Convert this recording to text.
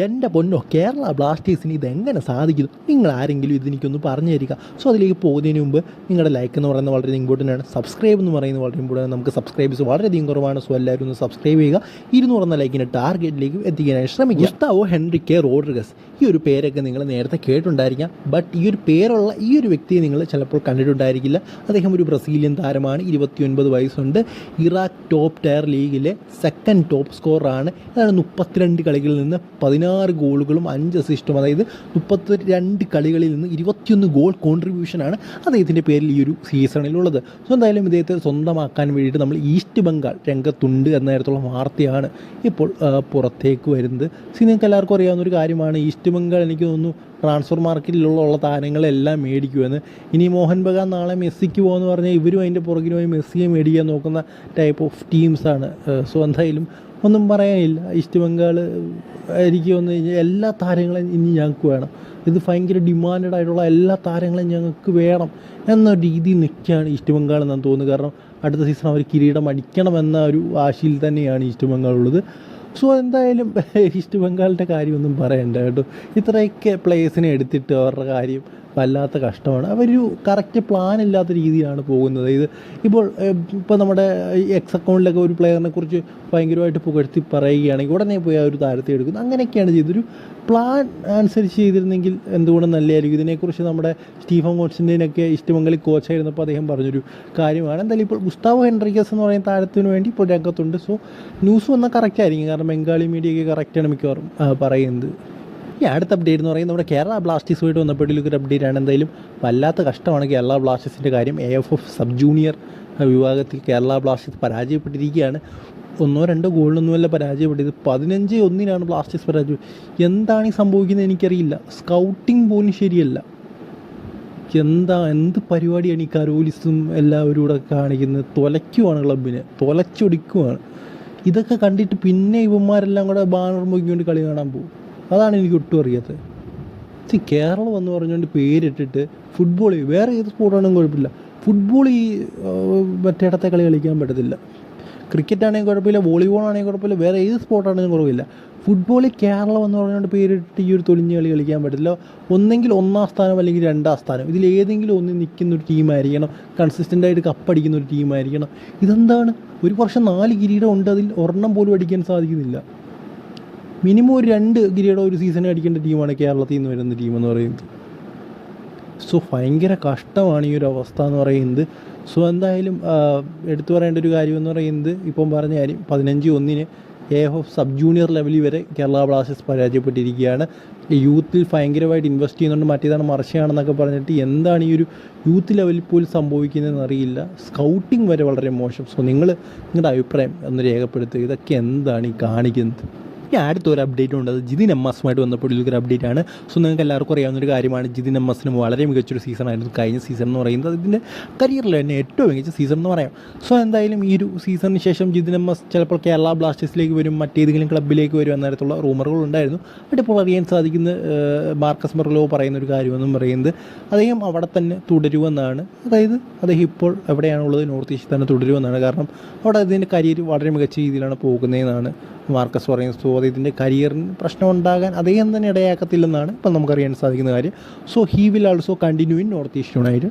എന്റെ പൊന്നോ കേരള ബ്ലാസ്റ്റേഴ്സിന് ഇതെങ്ങനെ സാധിക്കുന്നു നിങ്ങൾ ആരെങ്കിലും ഇതെനിക്കൊന്ന് പറഞ്ഞു തരിക. സോ അതിലേക്ക് പോകുന്നതിന് മുമ്പ് നിങ്ങളുടെ ലൈക്ക് എന്ന് പറയുന്നത് വളരെ ഇമ്പോർട്ടന്റ് ആണ്. സബ്സ്ക്രൈബ് എന്ന് പറയുന്നത് വളരെ ഇമ്പോർട്ടന്റ് നമുക്ക് സബ്സ്ക്രൈബേഴ്സ് വളരെയധികം കുറവാണ്. സോ എല്ലാവരും ഒന്ന് സബ്സ്ക്രൈബ് ചെയ്യുക. ഇരുന്നൂറ് എന്ന ലൈക്കിന്റെ ടാർഗറ്റിലേക്ക് എത്തിക്കാനായി ശ്രമിക്കുക. Gustavo Henrique Rodrigues. ഈ ഒരു പേരൊക്കെ നിങ്ങൾ നേരത്തെ കേട്ടിട്ടുണ്ടായിരിക്കാം. ബട്ട് ഈ ഒരു പേരുള്ള ഈ ഒരു വ്യക്തിയെ നിങ്ങൾ ചിലപ്പോൾ കണ്ടിട്ടുണ്ടായിരിക്കില്ല. അദ്ദേഹം ഒരു ബ്രസീലിയൻ താരമാണ് ഇരുപത്തിയൊൻപത് വയസ്സുണ്ട്. ഇറാഖ് ടോപ്പ് ടയർ ലീഗിലെ സെക്കൻഡ് ടോപ്പ് സ്കോറാണ് അതാണ് മുപ്പത്തിരണ്ട് കളികളിൽ നിന്ന് പതിനാറ് ഗോളുകളും അഞ്ച് അസിസ്റ്റും അതായത് മുപ്പത്തിരണ്ട് കളികളിൽ നിന്ന് ഇരുപത്തിയൊന്ന് ഗോൾ കോൺട്രിബ്യൂഷനാണ് അദ്ദേഹത്തിന്റെ പേരിൽ ഈ ഒരു സീസണിലുള്ളത്. സോ എന്തായാലും ഇദ്ദേഹത്തെ സ്വന്തമാക്കാൻ വേണ്ടിയിട്ട് നമ്മൾ ഈസ്റ്റ് ബംഗാൾ രംഗത്തുണ്ട് എന്ന തരത്തിലുള്ള വാർത്തയാണ് ഇപ്പോൾ പുറത്തേക്ക് വരുന്നത്. നിങ്ങൾക്ക് എല്ലാവർക്കും അറിയാവുന്ന ഒരു കാര്യമാണ് ഈസ്റ്റ് ബംഗാൾ എനിക്ക് തോന്നുന്നു ട്രാൻസ്ഫർ മാർക്കറ്റിലുള്ള താരങ്ങളെല്ലാം മേടിക്കുമെന്ന് ഇനി മോഹൻ ബഗാൻ നാളെ മെസ്സിക്ക് പോകുമെന്ന് പറഞ്ഞാൽ ഇവരും അതിന്റെ പുറകിന് പോയി മെസ്സിയെ മേടിക്കാൻ നോക്കുന്ന ടൈപ്പ് ഓഫ് ടീംസാണ് സോ എന്തായാലും ഒന്നും പറയാനില്ല. ഈസ്റ്റ് ബംഗാൾ എനിക്ക് കഴിഞ്ഞാൽ എല്ലാ താരങ്ങളും ഇനി ഞങ്ങൾക്ക് വേണം. ഇത് ഭയങ്കര ഡിമാൻഡ് ആയിട്ടുള്ള എല്ലാ താരങ്ങളും ഞങ്ങൾക്ക് വേണം എന്ന രീതി നിൽക്കുകയാണ് ഈസ്റ്റ് ബംഗാൾ എന്നാണ് തോന്നുന്നത്. കാരണം അടുത്ത സീസൺ അവർ കിരീടം അടിക്കണമെന്ന ഒരു ആശയിൽ തന്നെയാണ് ഈസ്റ്റ് ബംഗാൾ ഉള്ളത്. സോ എന്തായാലും ഈസ്റ്റ് ബംഗാളിന്റെ കാര്യമൊന്നും പറയണ്ട കേട്ടോ. ഇത്രയൊക്കെ പ്ലേസിനെ എടുത്തിട്ട് അവരുടെ കാര്യം വല്ലാത്ത കഷ്ടമാണ്. അവരൊരു കറക്റ്റ് പ്ലാൻ ഇല്ലാത്ത രീതിയിലാണ് പോകുന്നത്. ഇത് ഇപ്പോൾ ഇപ്പോൾ നമ്മുടെ എക്സ് അക്കൗണ്ടിലൊക്കെ ഒരു പ്ലെയറിനെ കുറിച്ച് ഭയങ്കരമായിട്ട് പുകഴ്ത്തി പറയുകയാണെങ്കിൽ ഉടനെ പോയി ആ ഒരു താരത്തെ എടുക്കുന്നു. അങ്ങനെയൊക്കെയാണ് ചെയ്തൊരു പ്ലാൻ അനുസരിച്ച് ചെയ്തിരുന്നെങ്കിൽ എന്തുകൊണ്ട് നല്ലതായിരിക്കും? ഇതിനെക്കുറിച്ച് നമ്മുടെ സ്റ്റീഫൻ കോൺസ്റ്റന്റിനൊക്കെ ഇഷ്ടമംഗലി കോച്ചായിരുന്നപ്പോൾ അദ്ദേഹം പറഞ്ഞൊരു കാര്യമാണ്. എന്തായാലും ഇപ്പോൾ ഗുസ്താവോ ഹെൻറിക്കസ് എന്ന് പറയുന്ന താരത്തിന് വേണ്ടി ഇപ്പോൾ രംഗത്തുണ്ട്. സോ ന്യൂസ് വന്നാൽ കറക്റ്റ് ആയിരിക്കും. കാരണം ബംഗാളി മീഡിയയൊക്കെ കറക്റ്റാണ് മിക്കവാറും പറയുന്നത്. ഈ അടുത്ത അപ്ഡേറ്റ് എന്ന് പറയുന്നത് നമ്മുടെ കേരള ബ്ലാസ്റ്റേഴ്സുമായിട്ട് ബന്ധപ്പെട്ടുള്ള ഒരു അപ്ഡേറ്റ് ആണ്. എന്തായാലും വല്ലാത്ത കഷ്ടമാണ് കേരള ബ്ലാസ്റ്റേഴ്സിന്റെ കാര്യം. A F F sub junior വിഭാഗത്തിൽ കേരള ബ്ലാസ്റ്റേഴ്സ് പരാജയപ്പെട്ടിരിക്കുകയാണ്. ഒന്നോ രണ്ടോ ഗോളിനൊന്നുമല്ല പരാജയപ്പെട്ടത്. പതിനഞ്ച് ഒന്നിനാണ് ബ്ലാസ്റ്റേഴ്സ് പരാജയം. എന്താണ് ഈ സംഭവിക്കുന്നത് എനിക്കറിയില്ല. സ്കൗട്ടിംഗ് പോലും ശരിയല്ല. എന്താ എന്ത് പരിപാടിയാണ് ഈ കരോലിസും എല്ലാവരും കൂടെ കാണിക്കുന്നത്? തുലയ്ക്കുവാണ് ക്ലബിനെ. തുലച്ചൊടിക്കുവാണ്. ഇതൊക്കെ കണ്ടിട്ട് പിന്നെ ഇവന്മാരെല്ലാം കൂടെ ബാനർ മുഖിക്കൊണ്ട് കളി കാണാൻ പോകും. അതാണ് എനിക്ക് ഒട്ടും അറിയാത്തത്. സി കേരളം എന്ന് പറഞ്ഞുകൊണ്ട് പേരിട്ടിട്ട് ഫുട്ബോൾ വേറെ ഏത് സ്പോർട്ടാണെങ്കിലും കുഴപ്പമില്ല. ഫുട്ബോൾ ഈ മറ്റേടത്തെ കളി കളിക്കാൻ പറ്റത്തില്ല. ക്രിക്കറ്റ് ആണെങ്കിൽ കുഴപ്പമില്ല വോളിബോൾ ആണെങ്കിൽ കുഴപ്പമില്ല വേറെ ഏത് സ്പോർട്ടാണെങ്കിലും കുറവില്ല. ഫുട്ബോളിൽ കേരളം എന്ന് പറഞ്ഞുകൊണ്ട് പേരിട്ട് ഈ ഒരു തൊലിഞ്ഞ് കളി കളിക്കാൻ പറ്റില്ല ഒന്നെങ്കിൽ ഒന്നാം സ്ഥാനം അല്ലെങ്കിൽ രണ്ടാം സ്ഥാനം. ഇതിൽ ഏതെങ്കിലും ഒന്ന് നിൽക്കുന്ന ഒരു ടീമായിരിക്കണം കൺസിസ്റ്റന്റായിട്ട് കപ്പടിക്കുന്ന ഒരു ടീമായിരിക്കണം ഇതെന്താണ്? ഒരു വർഷം നാല് കിരീടം ഉണ്ട് അതിൽ. ഒരെണ്ണം പോലും അടിക്കാൻ സാധിക്കുന്നില്ല. മിനിമം ഒരു രണ്ട് കിരീടം ഒരു സീസൺ അടിക്കേണ്ട ടീമാണ് കേരളത്തിൽ നിന്ന് വരുന്ന ടീം എന്ന് പറയുന്നത്. സോ ഭയങ്കര കഷ്ടമാണ് ഈ ഒരു അവസ്ഥ എന്ന് പറയുന്നത്. സോ എന്തായാലും എടുത്തു പറയേണ്ട ഒരു കാര്യം എന്ന് പറയുന്നത് ഇപ്പം പറഞ്ഞ കാര്യം പതിനഞ്ച് ഒന്നിന് എ എഫ് സബ് ജൂനിയർ ലെവലിൽ വരെ കേരള ബ്ലാസ്റ്റേഴ്സ് പരാജയപ്പെട്ടിരിക്കുകയാണ്. യൂത്തിൽ ഭയങ്കരമായിട്ട് ഇൻവെസ്റ്റ് ചെയ്യുന്നുണ്ട്. മറ്റേതാണ് മറിച്ചാണെന്നൊക്കെ പറഞ്ഞിട്ട് എന്താണ് ഈ ഒരു യൂത്ത് ലെവലിൽ പോലും സംഭവിക്കുന്നതെന്ന് അറിയില്ല. സ്കൗട്ടിങ് വരെ വളരെ മോശം. സോ നിങ്ങൾ നിങ്ങളുടെ അഭിപ്രായം ഒന്ന് രേഖപ്പെടുത്തുക. ഇതൊക്കെ എന്താണ് ഈ കാണിക്കുന്നത്? ഈ അടുത്ത ഒരു അപ്ഡേറ്റ് ഉണ്ട്. അത് ജിതിൻ എം എസുമായിട്ട് ഒരു അപ്ഡേറ്റ് ആണ്. സോ നിങ്ങൾക്ക് എല്ലാവർക്കും അറിയാവുന്ന ഒരു കാര്യമാണ്. ജിതിൻ എം എസിന് വളരെ മികച്ചൊരു സീസൺ ആയിരുന്നു കഴിഞ്ഞ സീസൺ എന്ന് പറയുന്നത്. ഇതിന്റെ കരിയറിൽ തന്നെ ഏറ്റവും മികച്ച സീസൺ എന്ന് പറയാം. സോ എന്തായാലും ഈ ഒരു സീസണിന് ശേഷം ജിതിൻ എം എസ് ചിലപ്പോൾ കേരള ബ്ലാസ്റ്റേഴ്സിലേക്ക് വരും മറ്റേതെങ്കിലും ക്ലബിലേക്ക് വരും എന്ന തരത്തിലുള്ള റൂമറുകൾ ഉണ്ടായിരുന്നു. ബട്ട് ഇപ്പോൾ അറിയാൻ സാധിക്കുന്ന മാർക്കസ് മെർലോ പറയുന്ന ഒരു കാര്യമെന്നും പറയുന്നത് അദ്ദേഹം അവിടെ തന്നെ തുടരുമെന്നാണ്. അതായത് അദ്ദേഹം ഇപ്പോൾ എവിടെയാണുള്ളത്? നോർത്ത് ഈസ്റ്റ് തന്നെ തുടരുമെന്നാണ്. കാരണം അവിടെ അതിന്റെ കരിയർ വളരെ മികച്ച രീതിയിലാണ് പോകുന്നതെന്നാണ് മാർക്കസ് പറയുന്ന സോ അദ്ദേഹത്തിന്റെ കരിയറിന് പ്രശ്നം ഉണ്ടാകാൻ അദ്ദേഹം തന്നെ ഇടയാക്കത്തില്ലെന്നാണ് ഇപ്പം നമുക്കറിയാൻ സാധിക്കുന്ന കാര്യം. So he will also continue in North East United